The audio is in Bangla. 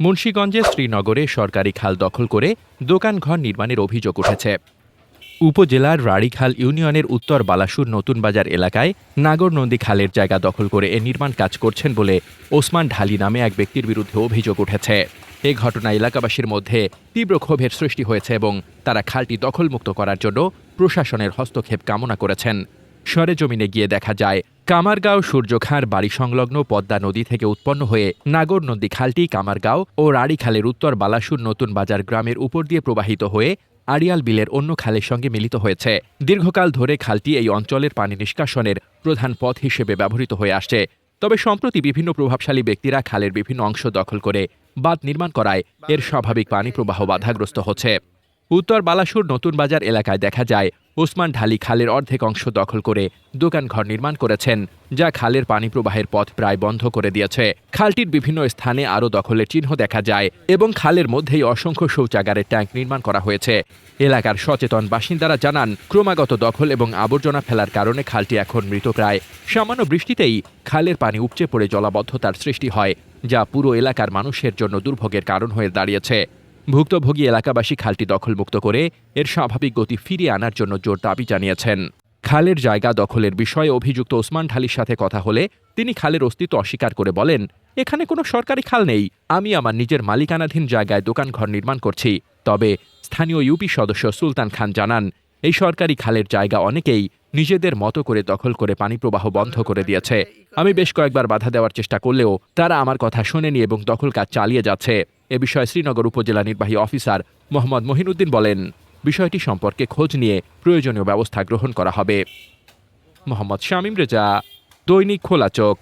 মুন্সীগঞ্জে শ্রীনগরে সরকারি খাল দখল করে দোকানঘর নির্মাণের অভিযোগ উঠেছে। উপজেলার রাড়িখাল ইউনিয়নের উত্তর বালাসুর নতুন বাজার এলাকায় নাগরনন্দী খালের জায়গা দখল করে এ নির্মাণ কাজ করছেন বলে ওসমান ঢালি নামে এক ব্যক্তির বিরুদ্ধে অভিযোগ উঠেছে। এ ঘটনা এলাকাবাসীর মধ্যে তীব্র ক্ষোভের সৃষ্টি হয়েছে এবং তারা খালটি দখলমুক্ত করার জন্য প্রশাসনের হস্তক্ষেপ কামনা করেছেন। সরেজমিনে গিয়ে দেখা যায়, কামারগাঁও সূর্যখাঁর বাড়ি সংলগ্ন পদ্মা নদী থেকে উৎপন্ন হয়ে নাগর নদী খালটি কামারগাঁও ও রাড়িখালের উত্তর বালাসুর নতুন বাজার গ্রামের উপর দিয়ে প্রবাহিত হয়ে আড়িয়াল বিলের অন্য খালের সঙ্গে মিলিত হয়েছে। দীর্ঘকাল ধরে খালটি এই অঞ্চলের পানি নিষ্কাশনের প্রধান পথ হিসেবে ব্যবহৃত হয়ে আসছে। তবে সম্প্রতি বিভিন্ন প্রভাবশালী ব্যক্তিরা খালের বিভিন্ন অংশ দখল করে বাঁধ নির্মাণ করায় এর স্বাভাবিক পানি প্রবাহ বাধাগ্রস্ত হচ্ছে। উত্তর বালাসুর নতুন বাজার এলাকায় দেখা যায় ওসমান ঢালি খালের অর্ধেক অংশ দখল করে দোকানঘর নির্মাণ করেছেন, যা খালের পানি প্রবাহের পথ প্রায় বন্ধ করে দিয়েছে। খালটির বিভিন্ন স্থানে আরও দখলের চিহ্ন দেখা যায় এবং খালের মধ্যেই অসংখ্য শৌচাগারের ট্যাঙ্ক নির্মাণ করা হয়েছে। এলাকার সচেতন বাসিন্দারা জানান, ক্রমাগত দখল এবং আবর্জনা ফেলার কারণে খালটি এখন মৃতপ্রায় সামান্য বৃষ্টিতেই খালের পানি উপচে পড়ে জলাবদ্ধতার সৃষ্টি হয়, যা পুরো এলাকার মানুষের জন্য দুর্ভোগের কারণ হয়ে দাঁড়িয়েছে। ভুক্তভোগী এলাকাবাসী খালটি দখলমুক্ত করে এর স্বাভাবিক গতি ফিরিয়ে আনার জন্য জোর দাবি জানিয়েছেন। খালের জায়গা দখলের বিষয়ে অভিযুক্ত ওসমান ঢালির সাথে কথা হলে তিনি খালের অস্তিত্ব অস্বীকার করে বলেন, এখানে কোনো সরকারি খাল নেই। আমি আমার নিজের মালিকানাধীন জায়গায় দোকান ঘর নির্মাণ করছি। তবে স্থানীয় ইউপি সদস্য সুলতান খান জানান, এই সরকারি খালের জায়গা অনেকেই নিজেদের মতো করে দখল করে পানি প্রবাহ বন্ধ করে দিয়েছে। আমি বেশ কয়েকবার বাধা দেওয়ার চেষ্টা করলেও তারা আমার কথা শোনেনি এবং দখল কাজ চালিয়ে যাচ্ছে। এ বিষয়ে শ্রীনগর উপজেলা নির্বাহী অফিসার মোহাম্মদ মহিনুদ্দিন বলেন, বিষয়টি সম্পর্কে খোঁজ নিয়ে প্রয়োজনীয় ব্যবস্থা গ্রহণ করা হবে। মোহাম্মদ শামীম রেজা, দৈনিক খোলা চোখ।